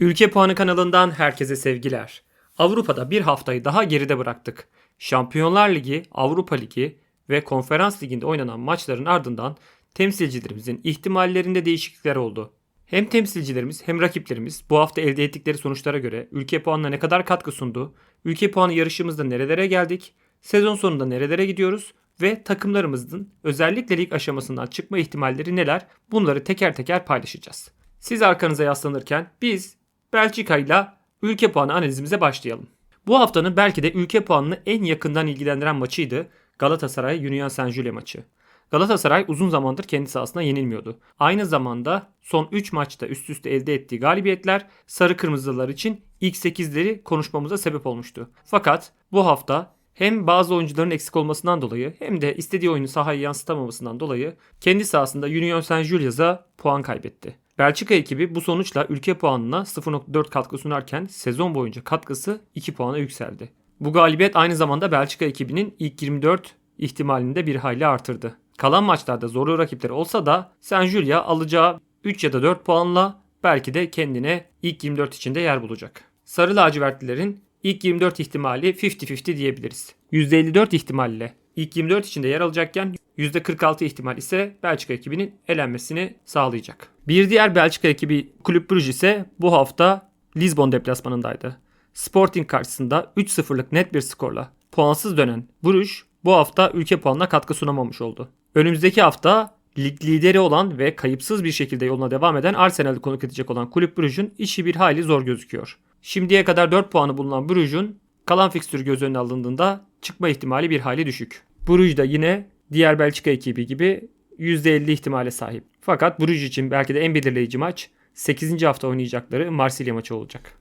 Ülke Puanı kanalından herkese sevgiler. Avrupa'da bir haftayı daha geride bıraktık. Şampiyonlar Ligi, Avrupa Ligi ve Konferans Ligi'nde oynanan maçların ardından temsilcilerimizin ihtimallerinde değişiklikler oldu. Hem temsilcilerimiz hem rakiplerimiz bu hafta elde ettikleri sonuçlara göre ülke puanına ne kadar katkı sundu, ülke puanı yarışımızda nerelere geldik, sezon sonunda nerelere gidiyoruz ve takımlarımızın özellikle lig aşamasından çıkma ihtimalleri neler bunları teker teker paylaşacağız. Siz arkanıza yaslanırken biz Belçika ile ülke puanı analizimize başlayalım. Bu haftanın belki de ülke puanını en yakından ilgilendiren maçıydı Galatasaray Union Saint-Gilles maçı. Galatasaray uzun zamandır kendi sahasına yenilmiyordu. Aynı zamanda son 3 maçta üst üste elde ettiği galibiyetler sarı kırmızılar için ilk 8'leri konuşmamıza sebep olmuştu. Fakat bu hafta hem bazı oyuncuların eksik olmasından dolayı hem de istediği oyunu sahaya yansıtamamasından dolayı kendi sahasında Union Saint-Gillois'a puan kaybetti. Belçika ekibi bu sonuçla ülke puanına 0.4 katkı sunarken sezon boyunca katkısı 2 puana yükseldi. Bu galibiyet aynı zamanda Belçika ekibinin ilk 24 ihtimalini de bir hayli artırdı. Kalan maçlarda zorlu rakipleri olsa da Saint-Gillois alacağı 3 ya da 4 puanla belki de kendine ilk 24 içinde yer bulacak. Sarı lacivertlilerin ilk 24 ihtimali 50-50 diyebiliriz. %54 ihtimalle ilk 24 içinde yer alacakken %46 ihtimal ise Belçika ekibinin elenmesini sağlayacak. Bir diğer Belçika ekibi Kulüp Brugge ise bu hafta Lisbon deplasmanındaydı. Sporting karşısında 3-0'lık net bir skorla puansız dönen Bruges bu hafta ülke puanına katkı sunamamış oldu. Önümüzdeki hafta lig lideri olan ve kayıpsız bir şekilde yoluna devam eden Arsenal'i konuk edecek olan Kulüp Brugge'un işi bir hayli zor gözüküyor. Şimdiye kadar 4 puanı bulunan Bruges'un kalan fikstürü göz önüne alındığında çıkma ihtimali bir hayli düşük. Bruges yine diğer Belçika ekibi gibi %50 ihtimale sahip. Fakat Bruges için belki de en belirleyici maç 8. hafta oynayacakları Marsilya maçı olacak.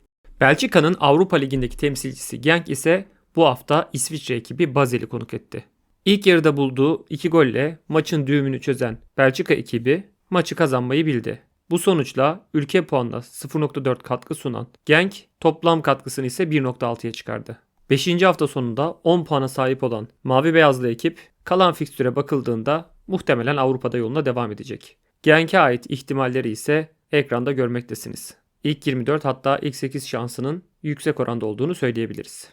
Belçika'nın Avrupa Ligi'ndeki temsilcisi Genk ise bu hafta İsviçre ekibi Basel'i konuk etti. İlk yarıda bulduğu 2 golle maçın düğümünü çözen Belçika ekibi maçı kazanmayı bildi. Bu sonuçla ülke puanına 0.4 katkı sunan Genk toplam katkısını ise 1.6'ya çıkardı. 5. hafta sonunda 10 puana sahip olan Mavi Beyazlı ekip kalan fikstüre bakıldığında muhtemelen Avrupa'da yoluna devam edecek. Genk'e ait ihtimalleri ise ekranda görmektesiniz. İlk 24 hatta ilk 8 şansının yüksek oranda olduğunu söyleyebiliriz.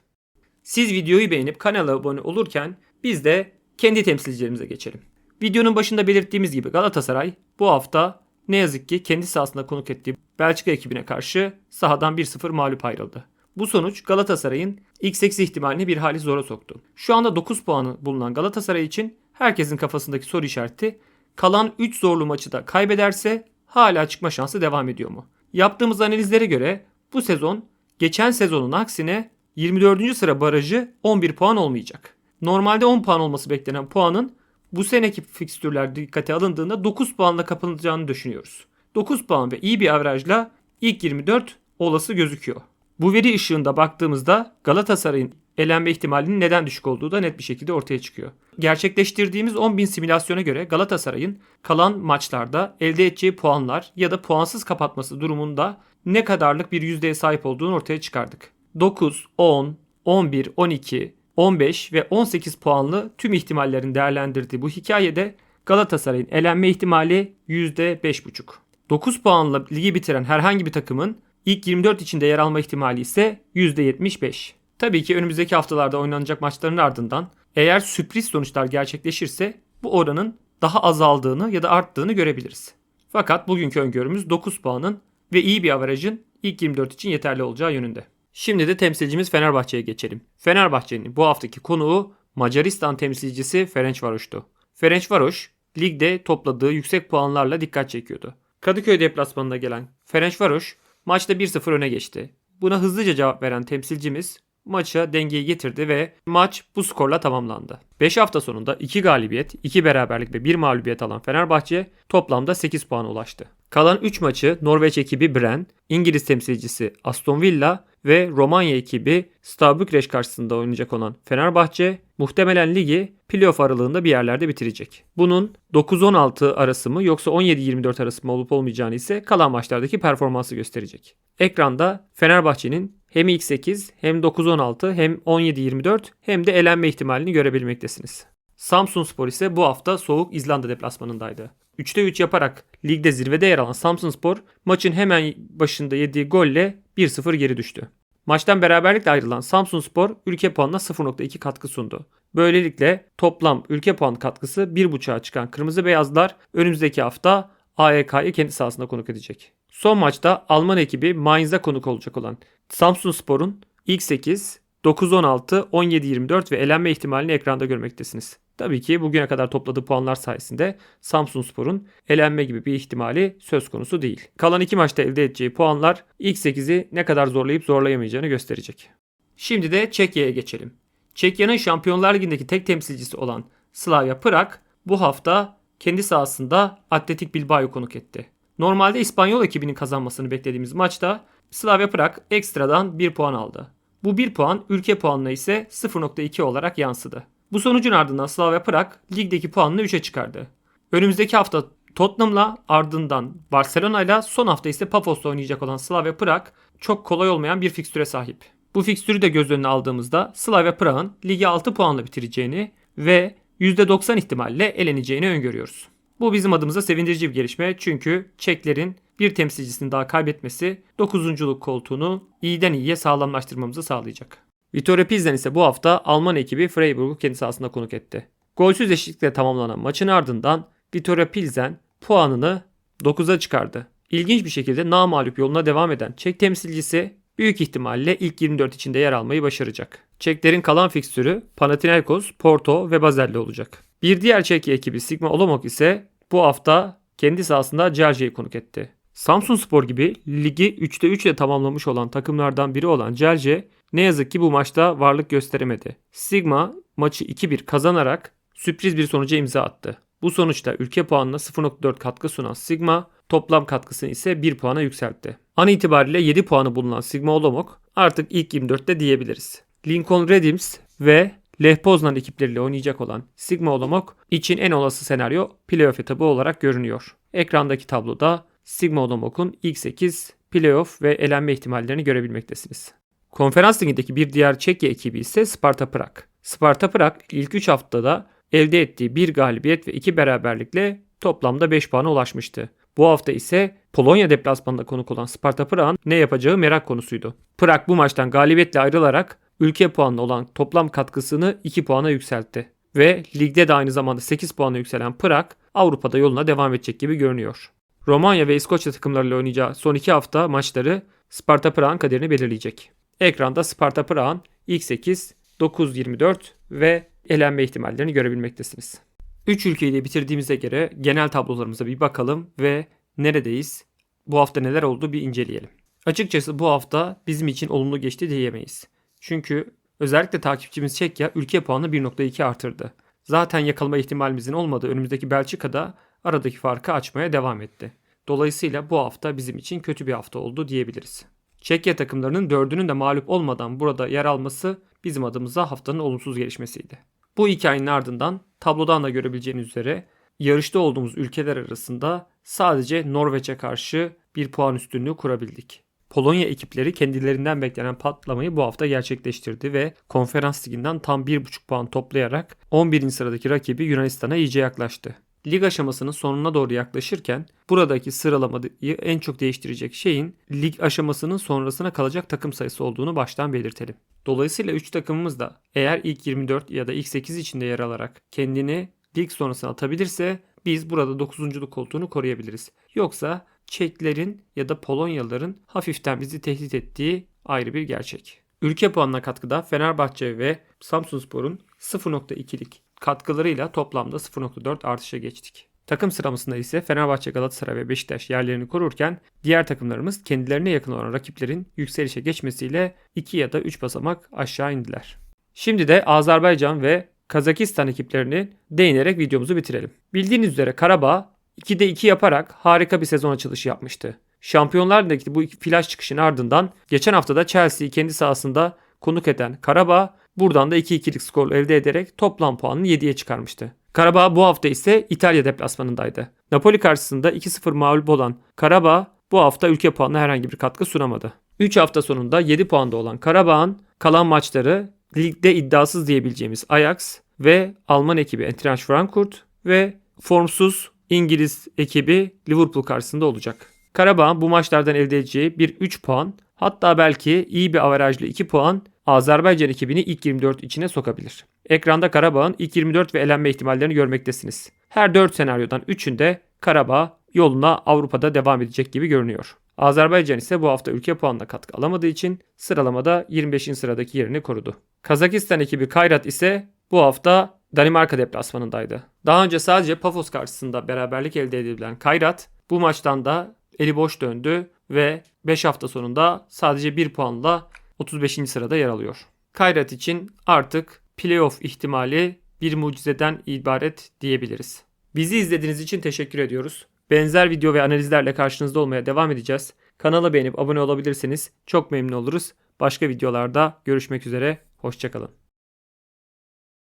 Siz videoyu beğenip kanala abone olurken biz de kendi temsilcilerimize geçelim. Videonun başında belirttiğimiz gibi Galatasaray bu hafta ne yazık ki kendi sahasında konuk ettiği Belçika ekibine karşı sahadan 1-0 mağlup ayrıldı. Bu sonuç Galatasaray'ın ilk 8 ihtimalini bir hali zora soktu. Şu anda 9 puanı bulunan Galatasaray için herkesin kafasındaki soru işareti kalan 3 zorlu maçı da kaybederse hala çıkma şansı devam ediyor mu? Yaptığımız analizlere göre bu sezon geçen sezonun aksine 24. sıra barajı 11 puan olmayacak. Normalde 10 puan olması beklenen puanın bu seneki fikstürler dikkate alındığında 9 puanla kapanacağını düşünüyoruz. 9 puan ve iyi bir averajla ilk 24 olası gözüküyor. Bu veri ışığında baktığımızda Galatasaray'ın elenme ihtimalinin neden düşük olduğu da net bir şekilde ortaya çıkıyor. Gerçekleştirdiğimiz 10.000 simülasyona göre Galatasaray'ın kalan maçlarda elde edeceği puanlar ya da puansız kapatması durumunda ne kadarlık bir yüzdeye sahip olduğunu ortaya çıkardık. 9, 10, 11, 12, 15 ve 18 puanlı tüm ihtimallerin değerlendirdiği bu hikayede Galatasaray'ın elenme ihtimali %5,5. 9 puanla ligi bitiren herhangi bir takımın ilk 24 içinde yer alma ihtimali ise %75. Tabii ki önümüzdeki haftalarda oynanacak maçların ardından eğer sürpriz sonuçlar gerçekleşirse bu oranın daha azaldığını ya da arttığını görebiliriz. Fakat bugünkü öngörümüz 9 puanın ve iyi bir averajın ilk 24 için yeterli olacağı yönünde. Şimdi de temsilcimiz Fenerbahçe'ye geçelim. Fenerbahçe'nin bu haftaki konuğu Macaristan temsilcisi Ferencvaros'tu. Ferencvaros ligde topladığı yüksek puanlarla dikkat çekiyordu. Kadıköy deplasmanında gelen Ferencvaros maçta 1-0 öne geçti. Buna hızlıca cevap veren temsilcimiz maça dengeyi getirdi ve maç bu skorla tamamlandı. 5 hafta sonunda 2 galibiyet, 2 beraberlik ve 1 mağlubiyet alan Fenerbahçe toplamda 8 puana ulaştı. Kalan 3 maçı Norveç ekibi Bren, İngiliz temsilcisi Aston Villa ve Romanya ekibi Steaua Bükreş karşısında oynayacak olan Fenerbahçe muhtemelen ligi playoff aralığında bir yerlerde bitirecek. Bunun 9-16 arası mı yoksa 17-24 arası mı olup olmayacağını ise kalan maçlardaki performansı gösterecek. Ekranda Fenerbahçe'nin hem ilk 8 hem 9-16 hem 17-24 hem de elenme ihtimalini görebilmektesiniz. Samsun Spor ise bu hafta soğuk İzlanda deplasmanındaydı. 3'te 3 yaparak ligde zirvede yer alan Samsunspor maçın hemen başında yediği golle 1-0 geri düştü. Maçtan beraberlikle ayrılan Samsunspor ülke puanına 0.2 katkı sundu. Böylelikle toplam ülke puan katkısı 1.5'a çıkan Kırmızı Beyazlar önümüzdeki hafta AEK'yı kendi sahasında konuk edecek. Son maçta Alman ekibi Mainz'a konuk olacak olan Samsunspor'un ilk 8, 9-16, 17-24 ve elenme ihtimalini ekranda görmektesiniz. Tabii ki bugüne kadar topladığı puanlar sayesinde Samsunspor'un elenme gibi bir ihtimali söz konusu değil. Kalan iki maçta elde edeceği puanlar ilk 8'i ne kadar zorlayıp zorlayamayacağını gösterecek. Şimdi de Çekya'ya geçelim. Çekya'nın Şampiyonlar Ligi'ndeki tek temsilcisi olan Slavia Prag bu hafta kendi sahasında Atletik Bilbao'yu konuk etti. Normalde İspanyol ekibinin kazanmasını beklediğimiz maçta Slavia Prag ekstradan 1 puan aldı. Bu 1 puan ülke puanına ise 0.2 olarak yansıdı. Bu sonucun ardından Slavia Prag ligdeki puanını 3'e çıkardı. Önümüzdeki hafta Tottenham'la ardından Barcelona'yla son hafta ise Pafos'la oynayacak olan Slavia Prag çok kolay olmayan bir fikstüre sahip. Bu fikstürü de göz önüne aldığımızda Slavia Prag'ın ligi 6 puanla bitireceğini ve %90 ihtimalle eleneceğini öngörüyoruz. Bu bizim adımıza sevindirici bir gelişme çünkü Çeklerin bir temsilcisini daha kaybetmesi 9. koltuğunu iyiden iyiye sağlamlaştırmamızı sağlayacak. Vittorio Pilsen ise bu hafta Alman ekibi Freiburg'u kendi sahasında konuk etti. Golsüz eşitlikle tamamlanan maçın ardından Vittorio Pilsen puanını 9'a çıkardı. İlginç bir şekilde namağlup yoluna devam eden Çek temsilcisi büyük ihtimalle ilk 24 içinde yer almayı başaracak. Çeklerin kalan fikstürü Panathinaikos, Porto ve Basel'le olacak. Bir diğer Çek ekibi Sigma Olomouc ise bu hafta kendi sahasında Celce'yi konuk etti. Samsun Spor gibi ligi 3'te 3 ile tamamlamış olan takımlardan biri olan Celce ne yazık ki bu maçta varlık gösteremedi. Sigma maçı 2-1 kazanarak sürpriz bir sonuca imza attı. Bu sonuçta ülke puanına 0.4 katkı sunan Sigma toplam katkısını ise 1 puana yükseltti. An itibariyle 7 puanı bulunan Sigma Olomouc artık ilk 24'te diyebiliriz. Lincoln Redims ve Lech Poznan ekipleriyle oynayacak olan Sigma Olomouc için en olası senaryo playoff etabı olarak görünüyor. Ekrandaki tabloda Sigma Olomouc'un ilk 8 playoff ve elenme ihtimallerini görebilmektesiniz. Konferans ligindeki bir diğer Çekya ekibi ise Sparta Prag. Sparta Prag ilk 3 haftada elde ettiği bir galibiyet ve iki beraberlikle toplamda 5 puana ulaşmıştı. Bu hafta ise Polonya deplasmanında konuk olan Sparta Prag'ın ne yapacağı merak konusuydu. Prag bu maçtan galibiyetle ayrılarak ülke puanlı olan toplam katkısını 2 puana yükseltti. Ve ligde de aynı zamanda 8 puana yükselen Prag Avrupa'da yoluna devam edecek gibi görünüyor. Romanya ve İskoçya takımlarıyla oynayacağı son 2 hafta maçları Sparta Prag'ın kaderini belirleyecek. Ekranda Sparta Prag'ın ilk 8, 9-24 ve elenme ihtimallerini görebilmektesiniz. 3 ülkeyi de bitirdiğimize göre genel tablolarımıza bir bakalım ve neredeyiz, bu hafta neler oldu bir inceleyelim. Açıkçası bu hafta bizim için olumlu geçti diyemeyiz. Çünkü özellikle takipçimiz Çekya ülke puanı 1.2 artırdı. Zaten yakalama ihtimalimizin olmadığı önümüzdeki Belçika'da aradaki farkı açmaya devam etti. Dolayısıyla bu hafta bizim için kötü bir hafta oldu diyebiliriz. Çekya takımlarının dördünün de mağlup olmadan burada yer alması bizim adımıza haftanın olumsuz gelişmesiydi. Bu hikayenin ardından tablodan da görebileceğiniz üzere yarışta olduğumuz ülkeler arasında sadece Norveç'e karşı bir puan üstünlüğü kurabildik. Polonya ekipleri kendilerinden beklenen patlamayı bu hafta gerçekleştirdi ve konferans liginden tam 1,5 puan toplayarak 11. sıradaki rakibi Yunanistan'a iyice yaklaştı. Lig aşamasının sonuna doğru yaklaşırken buradaki sıralamayı en çok değiştirecek şeyin lig aşamasının sonrasına kalacak takım sayısı olduğunu baştan belirtelim. Dolayısıyla 3 takımımız da eğer ilk 24 ya da ilk 8 içinde yer alarak kendini lig sonrasına atabilirse biz burada 9. koltuğunu koruyabiliriz. Yoksa Çeklerin ya da Polonyalıların hafiften bizi tehdit ettiği ayrı bir gerçek. Ülke puanına katkıda Fenerbahçe ve Samsunspor'un 0.2'lik katkılarıyla toplamda 0.4 artışa geçtik. Takım sıramasında ise Fenerbahçe, Galatasaray ve Beşiktaş yerlerini korurken diğer takımlarımız kendilerine yakın olan rakiplerin yükselişe geçmesiyle 2 ya da 3 basamak aşağı indiler. Şimdi de Azerbaycan ve Kazakistan ekiplerini değinerek videomuzu bitirelim. Bildiğiniz üzere Karabağ 2'de 2 yaparak harika bir sezon açılışı yapmıştı. Şampiyonlar Ligi'ndeki bu flash çıkışın ardından geçen haftada Chelsea'yi kendi sahasında konuk eden Karabağ buradan da 2-2'lik skor elde ederek toplam puanını 7'ye çıkarmıştı. Karabağ bu hafta ise İtalya deplasmanındaydı. Napoli karşısında 2-0 mağlup olan Karabağ bu hafta ülke puanına herhangi bir katkı sunamadı. 3 hafta sonunda 7 puanda olan Karabağ'ın kalan maçları ligde iddiasız diyebileceğimiz Ajax ve Alman ekibi Eintracht Frankfurt ve formsuz İngiliz ekibi Liverpool karşısında olacak. Karabağ'ın bu maçlardan elde edeceği bir 3 puan hatta belki iyi bir averajlı 2 puan Azerbaycan ekibini ilk 24 içine sokabilir. Ekranda Karabağ'ın ilk 24 ve elenme ihtimallerini görmektesiniz. Her 4 senaryodan 3'ünde Karabağ yoluna Avrupa'da devam edecek gibi görünüyor. Azerbaycan ise bu hafta ülke puanına katkı alamadığı için sıralamada 25. sıradaki yerini korudu. Kazakistan ekibi Kayrat ise bu hafta Danimarka deplasmanındaydı. Daha önce sadece Pafos karşısında beraberlik elde edilen Kayrat bu maçtan da eli boş döndü ve 5 hafta sonunda sadece 1 puanla 35. sırada yer alıyor. Kayrat için artık playoff ihtimali bir mucizeden ibaret diyebiliriz. Bizi izlediğiniz için teşekkür ediyoruz. Benzer video ve analizlerle karşınızda olmaya devam edeceğiz. Kanala beğenip abone olabilirseniz çok memnun oluruz. Başka videolarda görüşmek üzere. Hoşçakalın.